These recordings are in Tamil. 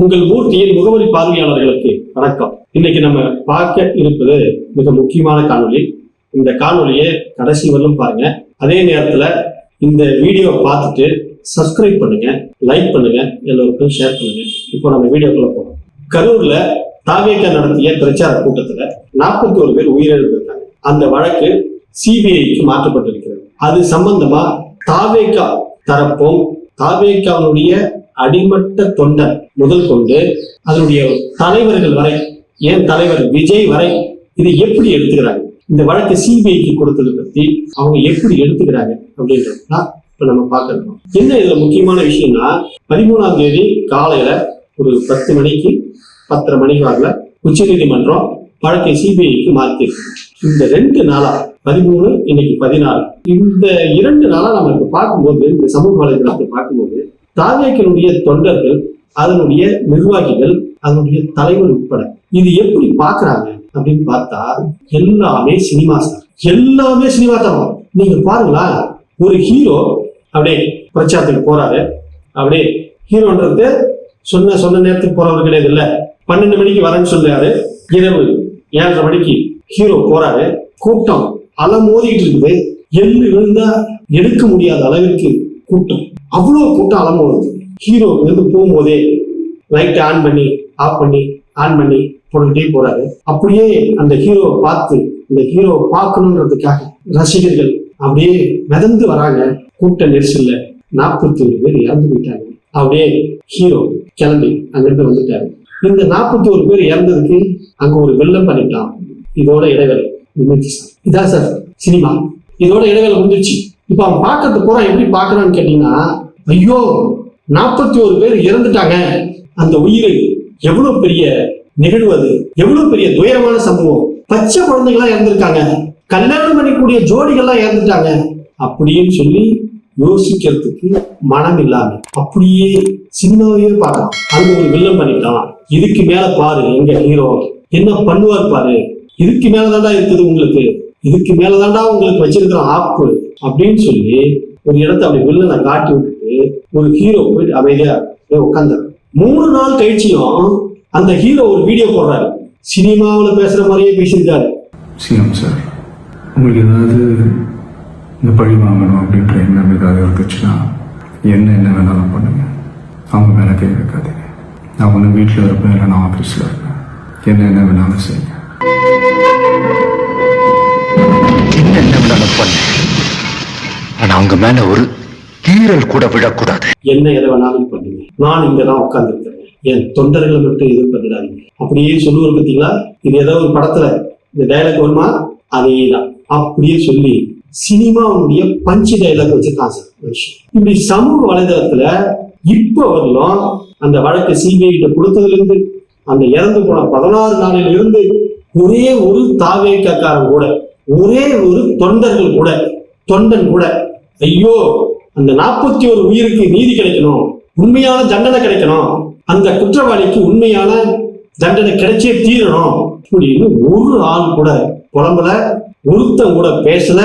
உங்கள் மூர்த்தியின் முகவரி பார்வையாளர்களுக்கு வணக்கம். இன்னைக்கு நம்ம பார்க்க இருப்பது மிக முக்கியமான காணொலி இந்த காணொலியை கடைசி வரலும் பாருங்க. அதே நேரத்துல இந்த வீடியோ பார்த்துட்டு சப்ஸ்கிரைப் பண்ணுங்க லைக் பண்ணுங்க எல்லோருக்கும் ஷேர் பண்ணுங்க. இப்போ நம்ம வீடியோக்குள்ள போகணும் கரூர்ல தாவேக்கா நடத்திய பிரச்சார கூட்டத்துல நாற்பத்தி ஒரு பேர் உயிரிழந்திருக்காங்க. அந்த வழக்கு சிபிஐக்கு மாற்றப்பட்டிருக்கிறது. அது சம்பந்தமா தாவேக்கா தரப்பும் தாவேக்காவுடைய அடிமட்ட தொண்டர் முதல் கொண்டு அதனுடைய தலைவர்கள் வரை ஏன் தலைவர் விஜய் வரை இதை எப்படி எடுத்துக்கிறாங்க? இந்த வழக்கு சிபிஐக்கு கொடுத்ததை பத்தி அவங்க எப்படி எடுத்துக்கிறாங்க அப்படின்றது தான் இப்ப நம்ம பார்க்கணும் என்ன இதுல முக்கியமான விஷயம்னா பதிமூணாம் தேதி காலையில ஒரு பத்து மணிக்கு பத்தரை மணிக்கு வரல உச்சநீதிமன்றம் வழக்கை சிபிஐக்கு மாற்றிருக்கு இந்த ரெண்டு நாளா பதிமூணு இன்னைக்கு பதினாறு இந்த இரண்டு நாளா நம்ம இப்ப பார்க்கும்போது இந்த சமூக வலைதளத்தை பார்க்கும்போது தாவேக்கனுடைய தொண்டர்கள் அதனுடைய நிர்வாகிகள் அதனுடைய தலைவர் உட்பட. இது எப்படி பாக்குறாங்க அப்படின்னு பார்த்தா எல்லாமே சினிமா சார் எல்லாமே சினிமா தரம் நீங்க பாருங்களா ஒரு ஹீரோ அப்படியே பிரச்சாரத்துக்கு போறாரு. அப்படியே ஹீரோன்றது சொன்ன சொன்ன நேரத்துக்கு போறவர் கிடையாது இல்ல. பன்னெண்டு மணிக்கு வரேன்னு சொல்றாரு. இரவு ஏழரை மணிக்கு ஹீரோ போறாரு. கூட்டம் அலை மோதிட்டு இருக்குது. எள்ளு விழுந்தா எடுக்க முடியாத அளவிற்கு கூட்டம். அவ்வளோ கூட்டம் அலம்புறது ஹீரோ இருந்து போகும்போதே லைட் ஆன் பண்ணி ஆஃப் பண்ணி ஆன் பண்ணி போட்டுக்கிட்டே போறாரு. அப்படியே அந்த ஹீரோவை பார்த்து இந்த ஹீரோவை பார்க்கணுன்றதுக்காக ரசிகர்கள் அப்படியே மிதந்து வராங்க. கூட்ட நெரிசல்ல நாற்பத்தி ஒரு பேர் இறந்து போயிட்டாங்க. அப்படியே ஹீரோ கிளம்பி அங்கிருந்து வந்துட்டாரு. இந்த நாற்பத்தி ஒரு பேர் இறந்ததுக்கு அங்க ஒரு வெள்ளம் பண்ணிட்டான். இதோட இடைவேளை முடிஞ்சிச்சு சார். இதான் சார் சினிமா. இதோட இடைவேளை முடிஞ்சிச்சு இப்ப அவன் பார்க்கறது பூரா எப்படி பார்க்கறான்னு கேட்டீங்கன்னா ஐயோ நாற்பத்தி ஒரு பேர் இறந்துட்டாங்க. அந்த உயிர் எவ்வளவு பெரிய நிகழ்வு அது. எவ்வளவு பெரிய துயரமான சம்பவம். பச்சை குழந்தைகள்லாம் இறந்துருக்காங்க. கல்யாணம் பண்ணிக்கூடிய ஜோடிகள்லாம் இறந்துட்டாங்க. அப்படின்னு சொல்லி யோசிக்கிறதுக்கு மனம் இல்லாம அப்படியே சினிமாவையே பார்க்கலாம். அங்க ஒரு வில்லம் பண்ணிட்டான். இதுக்கு மேல பாரு எங்க ஹீரோ என்ன பண்ணுவார் பாரு. இதுக்கு மேலதான்டா இருக்குது உங்களுக்கு. இதுக்கு மேலதான்டா உங்களுக்கு வச்சிருக்கிற ஆப்பு. அப்படின்னு சொல்லி ஒரு இடத்த அப்படி வில்லனை காட்டி விட்டுட்டு ஒரு ஹீரோ போயிட்டு அமைதியா உட்காந்து மூணு நாள் கழிச்சியும் அந்த ஹீரோ ஒரு வீடியோ போடுறாரு. சினிமாவுல பேசுற மாதிரியே பேசியிருக்காரு. சிஎம் சார் உங்களுக்கு ஏதாவது இந்த பழி வாங்கணும் அப்படின்ற எண்ணம் ஏதாவது இருந்துச்சுன்னா என்ன என்ன வேணாலும் பண்ணுங்க. அவங்க மேலே கை வைக்காதீங்க. நான் ஒன்று வீட்டில் இருப்பேன் இல்லை நான் ஆஃபீஸில் இருப்பேன். என்ன என்ன வேணாலும் செய்யுங்க. என்ன என்ன வேணாலும் பண்ணு. ஆனா அவங்க மேல ஒரு கீறல் கூட விழக்கூடாது. என்ன எதை வேணாலும் பண்ணுங்க. நான் இங்க தான் உட்கார்ந்துருக்கிறேன். என் தொண்டர்களை மட்டும் எதிர் பண்ணிடாதீங்க அப்படியே சொல்லுவார் பார்த்தீங்களா? இது ஏதோ ஒரு படத்துல இந்த டைலாக் வருமா? அதே தான் அப்படியே சொல்லி சினிமாவுடைய பஞ்சு டைலாக் வச்சிருக்கான் சார் இப்படி சமூக வலைதளத்துல இப்ப வரலாம் அந்த வழக்கை சிபிஐ கிட்ட கொடுத்ததுல இருந்து அந்த இறந்து போன பதினாறு நாளில இருந்து ஒரே ஒரு தாவேக்காரன் கூட ஒரே ஒரு தொண்டர்கள் கூட தொண்டன் கூட ஐயோ அந்த நாற்பத்தி ஒரு உயிருக்கு நீதி கிடைக்கணும் உண்மையான தண்டனை கிடைக்கணும் அந்த குற்றவாளிக்கு உண்மையான தண்டனை கிடைச்சே தீரணும் அப்படின்னு ஒரு ஆள் கூட புலம்பல ஒருத்தன் கூட பேசல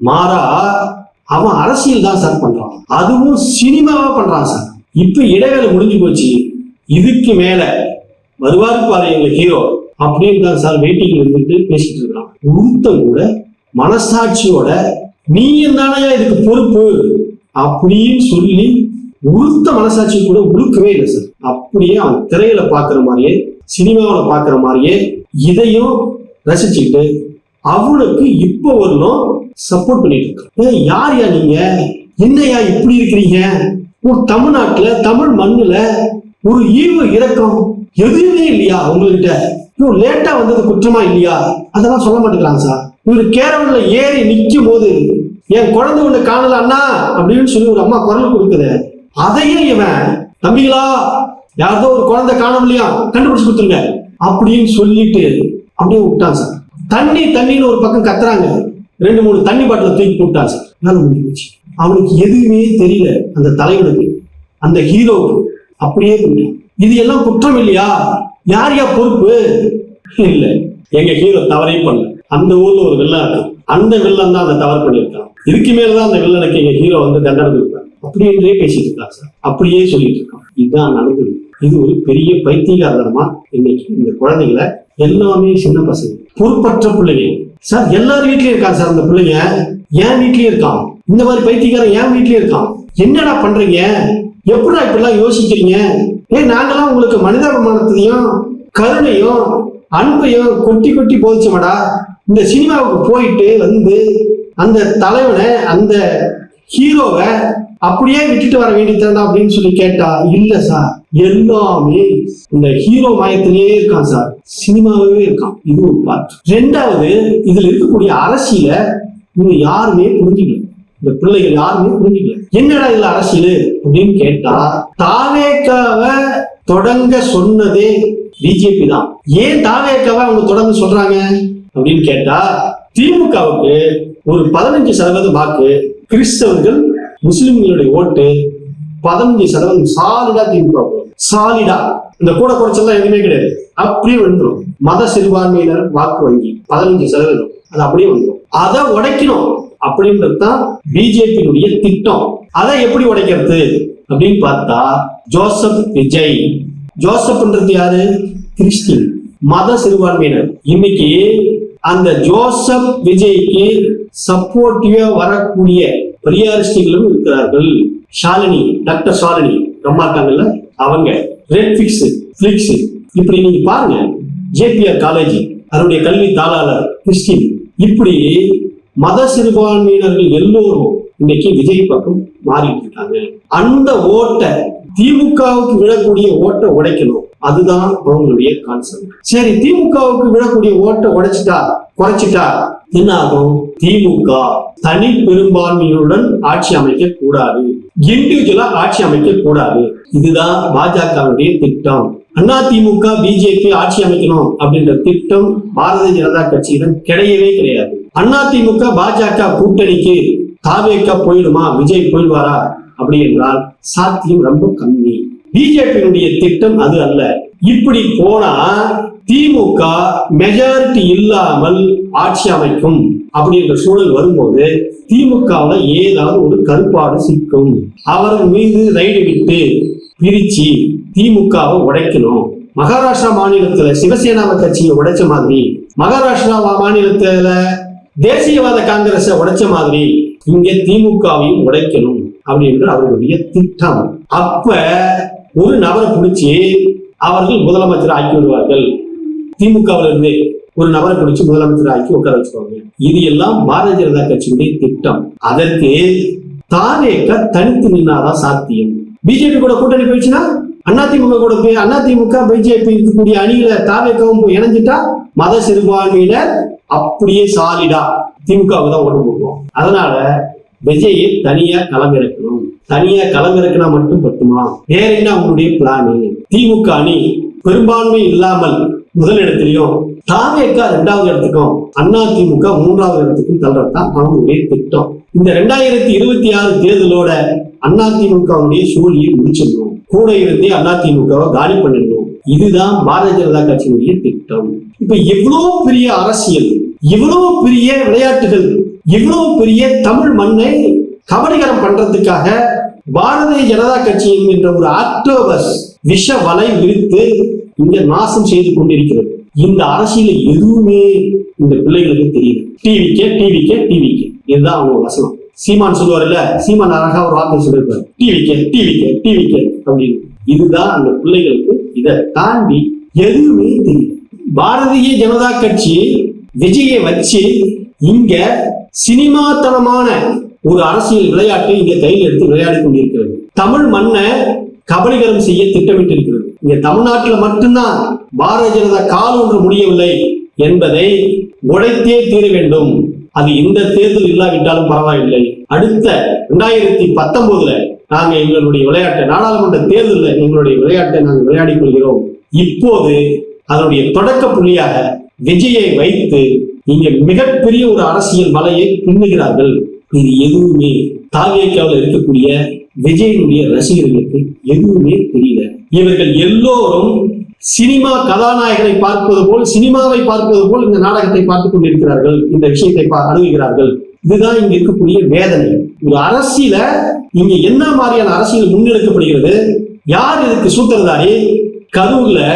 மாறா அவன் அரசியல் தான் சார் பண்றான். அதுவும் சினிமாவா பண்றான் சார் இப்ப இடைவேளை முடிஞ்சு போச்சு. இதுக்கு மேல வருவார்பாரு எங்க ஹீரோ அப்படின்னு தான் சார் வெயிட்டிங்ல இருந்துட்டு பேசிட்டு இருக்கான். ஒருத்தன் கூட மனசாட்சியோட நீ தானையா இதுக்கு பொறுப்பு? அப்படின்னு சொல்லி உளுத்த மனசாட்சி கூட உழுக்கவே இல்லை சார். அப்படியே அவன் திரையில பாக்குற மாதிரியே சினிமாவில் பாக்குற மாதிரியே இதையும் ரசிச்சுக்கிட்டு அவனுக்கு இப்போ வரலும் சப்போர்ட் பண்ணிட்டு இருக்கான். ஏன் யார் யா நீங்க? என்னையா இப்படி இருக்கிறீங்க? ஒரு தமிழ்நாட்டுல தமிழ் மண்ணுல ஒரு ஈவு இறக்கம் எதுவுமே இல்லையா உங்ககிட்ட? லேட்டா வந்தது குற்றமா இல்லையா? அதெல்லாம் சொல்ல மாட்டேங்கிறாங்க சார். இவர் கேரவன்ல ஏறி நிற்கும் போது என் குழந்தை ஒண்ணு காணல அண்ணா அப்படின்னு சொல்லி ஒரு அம்மா குரல் கொடுக்குது. அதையும் இவன் தம்பிகளா யாரோ ஒரு குழந்தை காணவில்லையா கண்டுபிடிச்சு கொடுத்துருங்க அப்படின்னு சொல்லிட்டு அப்படியே விட்டான் சார். தண்ணி தண்ணின்னு ஒரு பக்கம் கத்துறாங்க. ரெண்டு மூணு தண்ணி பாட்டில தூக்கி போட்டான் சார். வேலை முடிஞ்சு போச்சு. அவனுக்கு எதுவுமே தெரியல அந்த தலைவனுக்கு. அந்த ஹீரோவுக்கு. அப்படியே போயிட்டான். இது எல்லாம் குற்றம் இல்லையா? யார் யா பொறுப்பு? இல்ல. எங்க ஹீரோ தவறே பண்ணல. அந்த ஊர்ல ஒரு வில்லன் அந்த வில்லன் தான் அந்த தவறு பண்ணியிருக்கான். இதுக்கு மேலதான் அந்த வில்லனுக்கு எங்க ஹீரோ வந்து தண்டனை கொடுப்பார். அப்படின்றே பேசிட்டு இருக்கான் சார். அப்படியே சொல்லிட்டு இருக்கான். இதுதான் நடந்தது. இது ஒரு பெரிய பைத்தியகாரமா இன்னைக்கு இந்த குழந்தைகளை எல்லாமே சின்ன பசங்க. பொறுப்பற்ற பிள்ளைங்க. சார் எல்லார் வீட்லயும் இருக்கான் சார் அந்த பிள்ளைங்க. என் வீட்லயும் இருக்கான். இந்த மாதிரி பைத்தியக்காரன் என் வீட்லயும் இருக்கான். என்னடா பண்றீங்க? எப்படிடா இப்படிலாம் யோசிக்கிறீங்க? ஏ நாங்களாம் உங்களுக்கு மனிதாபிமானத்தையும் கருணையும் அன்பையும் கொட்டி கொட்டி போதிச்சோமடா? இந்த சினிமாவுக்கு போயிட்டு வந்து அந்த தலைவனை அந்த ஹீரோவை அப்படியே விட்டுட்டு வர வேண்டியதுதான்டா அப்படின்னு சொல்லி கேட்டா இல்ல சார் எல்லாமே இந்த ஹீரோ மயத்திலேயே இருக்கான் சார். சினிமாவே இருக்கான். இது ஒரு பார்ட் ரெண்டாவது இதுல இருக்கக்கூடிய அரசியல இவங்க யாருமே புரிஞ்சுக்கல. இந்த பிள்ளைகள் யாருமே புரிஞ்சுக்கல. என்னடா இதுல அரசியல்? அப்படின்னு கேட்டா தாவேக்காவ தொடங்க சொன்னதே பிஜேபி தான். ஏன் தாவேக்காவை அவங்க தொடங்க சொல்றாங்க? அப்படின்னு கேட்டா திமுகவுக்கு ஒரு பதினஞ்சு சதவீத வாக்கு கிறிஸ்தவர்கள் முஸ்லிம்களுடைய ஓட்டு பதினஞ்சு சதவீதம் சாலிடா திமுக சாலிடா இந்த கூட குறைச்செல்லாம் எதுவுமே கிடையாது. அப்படியே வந்துடும் மத சிறுபான்மையினர் வாக்கு வங்கி பதினஞ்சு சதவீதம். அது அப்படியே வந்துடும் அதை உடைக்கணும் அப்படின்றது தான் பிஜேபியினுடைய திட்டம். அதை எப்படி உடைக்கிறது அப்படின்னு பார்த்தா ஜோசப் விஜய். ஜோசப்ன்றது யாரு? கிறிஸ்டின். மத சிறுபான்மையினர். இன்னைக்கு அந்த ஜோசப் விஜய்க்கு சப்போர்ட்டிவா வரக்கூடிய பெரியாரிஸ்டிகளும் இருக்கிறார்கள். ஷாலினி டாக்டர் ஷாலினி ரொம்ப இருக்காங்கல்ல? அவங்க ரெட் பிக்ஸ் பிளிக்ஸ் இப்படி நீங்க பாருங்க. ஜேபிஆர் காலேஜ் அதனுடைய கல்வி தாளாளர் கிறிஸ்டின். இப்படி மத சிறுபான்மையினர்கள் எல்லோரும் இன்னைக்கு விஜய் பக்கம் மாறிட்டு இருக்காங்க. அந்த ஓட்டை திமுகவுக்கு விழக்கூடிய ஓட்டை உடைக்கணும். அதுதான் அவங்களுடைய கான்செப்ட் சரி திமுகவுக்கு விடக்கூடிய ஓட்டை உடைச்சிட்டா குறைச்சிட்டா என்ன ஆகும்? திமுக தனி பெரும்பான்மையுடன் ஆட்சி அமைக்க கூடாது. இண்டிவிஜுவலா ஆட்சி அமைக்க கூடாது. இதுதான் பாஜகவுடைய திட்டம். அண்ணா திமுக பிஜேபி ஆட்சி அமைக்கணும் அப்படின்ற திட்டம் பாரதிய ஜனதா கட்சியிடம் கிடையவே கிடையாது. அண்ணா திமுக பாஜக கூட்டணிக்கு தாவேக்கா போயிடுமா? விஜய் போயிடுவாரா? அப்படி என்றால் சாத்தியம் ரொம்ப கம்மி. பிஜேபியினுடைய திட்டம் அது அல்ல. இப்படி போனா திமுக மெஜாரிட்டி இல்லாமல் ஆட்சி அமைக்கும் அப்படின்ற சூழல் வரும்போது திமுகவுல ஏதாவது ஒரு கருப்பாடு சிக்கும். அவர் மீது ரைடு விட்டு பிரிச்சு திமுகவை உடைக்கணும். மகாராஷ்டிரா மாநிலத்துல சிவசேனாவை கட்சியை உடைச்ச மாதிரி மகாராஷ்டிரா மாநிலத்துல தேசியவாத காங்கிரஸை உடைச்ச மாதிரி இங்க திமுகவையும் உடைக்கணும் அப்படின்ற அவர்களுடைய திட்டம். அப்ப ஒரு நபரை பிடிச்சி அவர்கள் முதலமைச்சர் ஆக்கி விடுவார்கள். திமுகவில் இருந்து ஒரு நபரை பிடிச்சி முதலமைச்சர் ஆக்கி உட்கார வச்சுக்கோங்க இது எல்லாம் பாரதிய ஜனதா கட்சியுடைய திட்டம். அதற்கு தாவேக்க தனித்து நின்னாதான் சாத்தியம். பிஜேபி கூட கூட்டணி போயிடுச்சுன்னா அதிமுக கூட போய் அதிமுக பிஜேபி இருக்கக்கூடிய அணியில தாவேக்கவும் போய் இணைஞ்சிட்டா மத சிறுபான்மையினர் அப்படியே சாலிடா. திமுகவை தான் ஓட்டு போடுவோம். அதனால விஜயை தனியா களமிறக்கணும். தனியா களமிறக்கினா மட்டும் பத்துமா? வேற என்ன அவங்களுடைய பிளானு திமுக அணி பெரும்பான்மை இல்லாமல் முதலிடத்திலையும் தாவேக்கா ரெண்டாவது இடத்துக்கும் அண்ணா திமுக மூன்றாவது இடத்துக்கும் தள்ளுறதுதான் அவங்களுடைய திட்டம். இந்த ரெண்டாயிரத்தி இருபத்தி ஆறு தேர்தலோட அண்ணா திமுகவுடைய சூழியை முடிச்சிடணும். கூட இருந்தே அண்ணா திமுகவை காலி பண்ணிடணும். இதுதான் பாரதிய ஜனதா கட்சியினுடைய திட்டம். இப்ப எவ்வளவு பெரிய அரசியல் இவ்வளவு பெரிய விளையாட்டுகள் இவ்வளவு பெரிய தமிழ் மண்ணை கபடிகரம் பண்றதுக்காக பாரதிய ஜனதா கட்சி என்கின்ற ஒரு ஆக்டோபஸ் விஷ வலை விரித்து இங்க நாசம் செய்து கொண்டிருக்கிறது. இந்த அரசியல எதுவுமே இந்த பிள்ளைகளுக்கு தெரியுது. டிவிக்கே டிவிக்கே டிவிக்கே இதுதான் அவங்க வசனம். சீமான் சொல்லுவார்ல சீமான் அழகா ஒரு வார்த்தை சொல்லிருப்பாரு டிவிக்கே டிவிக்கே டிவிக்கே அப்படின்னு. இதுதான் அந்த பிள்ளைகளுக்கு இதை தாண்டி எதுவுமே தெரியல பாரதிய ஜனதா கட்சி விஜயை வச்சு இங்க சினிமாத்தனமான ஒரு அரசியல் விளையாட்டை இங்கே கையில் எடுத்து விளையாடி கொண்டிருக்கிறது. தமிழ் மண்ணை கபலீகரம் செய்ய திட்டமிட்டிருக்கிறது. இங்க தமிழ்நாட்டில் மட்டும்தான் பாரதிய ஜனதா கால் ஒன்று முடியவில்லை என்பதை உடைத்தே தீர வேண்டும். அது இந்த தேர்தல் இல்லாவிட்டாலும் பரவாயில்லை. அடுத்த ரெண்டாயிரத்தி பத்தொன்பதுல நாங்க எங்களுடைய விளையாட்டை நாடாளுமன்ற தேர்தலில் எங்களுடைய விளையாட்டை நாங்கள் விளையாடிக் கொள்கிறோம். இப்போது அதனுடைய தொடக்க புள்ளியாக விஜயை வைத்து இங்க மிகப்பெரிய ஒரு அரசியல் வலையை பின்னுகிறார்கள். இது எதுவுமே தாவேக்காவில் இருக்கக்கூடிய விஜயனுடைய ரசிகர்களுக்கு எதுவுமே தெரியல. இவர்கள் எல்லோரும் சினிமா கதாநாயகனை பார்ப்பது போல் சினிமாவை பார்ப்பது போல் இந்த நாடகத்தை பார்த்துக் கொண்டிருக்கிறார்கள் இந்த விஷயத்தை பா- அணுகுகிறார்கள். இதுதான் இங்க இருக்கக்கூடிய வேதனை. ஒரு அரசியல இங்க என்ன மாதிரியான அரசியல் முன்னெடுக்கப்படுகிறது? யார் இதுக்கு சூத்திரதாரி? கரூர்ல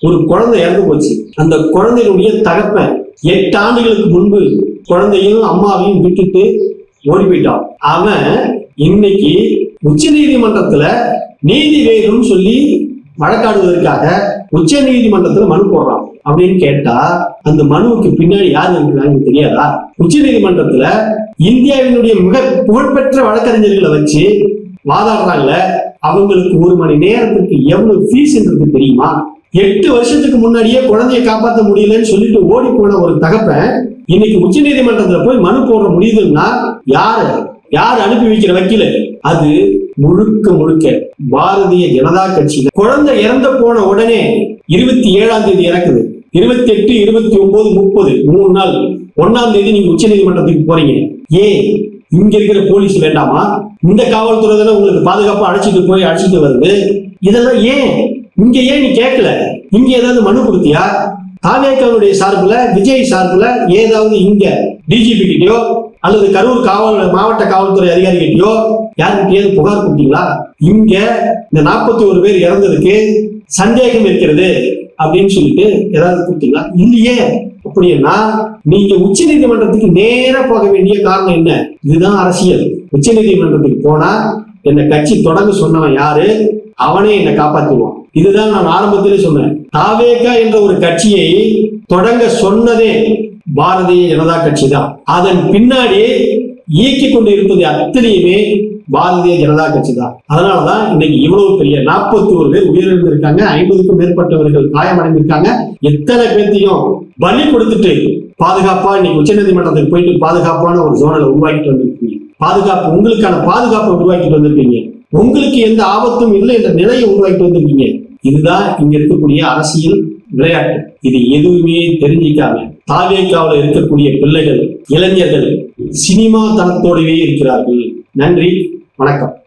ஒரு குழந்தை இறந்து போச்சு. அந்த குழந்தையினுடைய தகப்பன் எட்டு ஆண்டுகளுக்கு முன்பு குழந்தையும் அம்மாவையும் விட்டுட்டு ஓடி போயிட்டான் அவன் இன்னைக்கு உச்ச நீதிமன்றத்துல நீதி வேணும்னு சொல்லி வழக்காடுவதற்காக உச்ச நீதிமன்றத்துல மனு போடுறான். அப்படின்னு கேட்டா அந்த மனுவுக்கு பின்னாடி யார் இருக்கிறாங்கன்னு தெரியாதா? உச்ச நீதிமன்றத்துல இந்தியாவினுடைய மிக புகழ்பெற்ற வழக்கறிஞர்களை வச்சு வாதாடுறாங்கல்ல அவங்களுக்கு ஒரு மணி நேரத்துக்கு எவ்வளவு ஃபீஸ்ன்றது தெரியுமா? எட்டு வருஷத்துக்கு முன்னாடியே குழந்தைய காப்பாற்ற முடியலன்னு சொல்லிட்டு ஓடி போன ஒரு தகப்பன் இன்னைக்கு உச்ச நீதிமன்றத்துல போய் மனு போட முடியுதுன்னா யாரு? யார் அனுப்பி வைக்கிற வக்கீல? அது முழுக்க முழுக்க பாரதிய ஜனதா கட்சியில. குழந்தை இறந்து போன உடனே இருபத்தி ஏழாம் தேதி இறக்குது. இருபத்தி எட்டு இருபத்தி ஒன்பது முப்பது மூணு நாள். ஒன்னாம் தேதி நீங்க உச்ச நீதிமன்றத்துக்கு போறீங்க. ஏன்? இங்க இருக்கிற போலீஸ் வேண்டாமா? இந்த காவல்துறை தானே உங்களுக்கு பாதுகாப்பா அழைச்சிட்டு போய் அழைச்சிட்டு வருது. இதெல்லாம் ஏன்? இங்க ஏன் நீ கேட்கல? இங்க ஏதாவது மனு கொடுத்தியா? தாவேக்காவுடைய சார்பில் விஜய் சார்பில் ஏதாவது இங்க டிஜிபி கிட்டயோ அல்லது கரூர் காவல் மாவட்ட காவல்துறை அதிகாரி கிட்டயோ புகார் கொடுத்தீங்களா? இங்க இந்த நாற்பத்தி ஒரு பேர் இறந்ததுக்கு சந்தேகம் இருக்கிறது அப்படின்னு சொல்லிட்டு ஏதாவது கொடுத்தீங்களா? இல்லையே. அப்படின்னா நீங்க உச்ச நீதிமன்றத்துக்கு நேரா போக வேண்டிய காரணம் என்ன? இதுதான் அரசியல். உச்ச நீதிமன்றத்துக்கு போனா என்ன கட்சி தொடங்க சொன்னவன் யாரு? அவனே என்னை காப்பாத்துவான். இதுதான் நான் ஆரம்பத்திலே சொன்னேன். தாவேகா என்ற ஒரு கட்சியை தொடங்க சொன்னதே பாரதிய ஜனதா கட்சி தான் அதன் பின்னாடி இயக்கி கொண்டு இருப்பது அத்தனையுமே பாரதிய ஜனதா கட்சி தான் அதனாலதான் இன்னைக்கு இவ்வளவு பெரிய நாற்பத்தி ஒரு பேர் உயிரிழந்திருக்காங்க ஐம்பதுக்கும் மேற்பட்டவர்கள் காயமடைந்திருக்காங்க. எத்தனை பேர்த்தையும் பலி கொடுத்துட்டு பாதுகாப்பா இன்னைக்கு உச்சநீதிமன்றத்துக்கு போயிட்டு பாதுகாப்பான ஒரு ஜோனலை உருவாக்கிட்டு வந்திருக்கீங்க. பாதுகாப்பு உங்களுக்கான பாதுகாப்பை உருவாக்கிட்டு வந்திருக்கீங்க. உங்களுக்கு எந்த ஆபத்தும் இல்லை என்ற நிலையை உருவாக்கிட்டு வந்திருக்கீங்க. இதுதான் இங்க இருக்கக்கூடிய அரசியல் விளையாட்டு. இது எதுவுமே தெரிஞ்சிக்காம தாவேக்காவில் இருக்கக்கூடிய பிள்ளைகள் இளைஞர்கள் சினிமா தனத்தோடவே இருக்கிறார்கள். நன்றி வணக்கம்.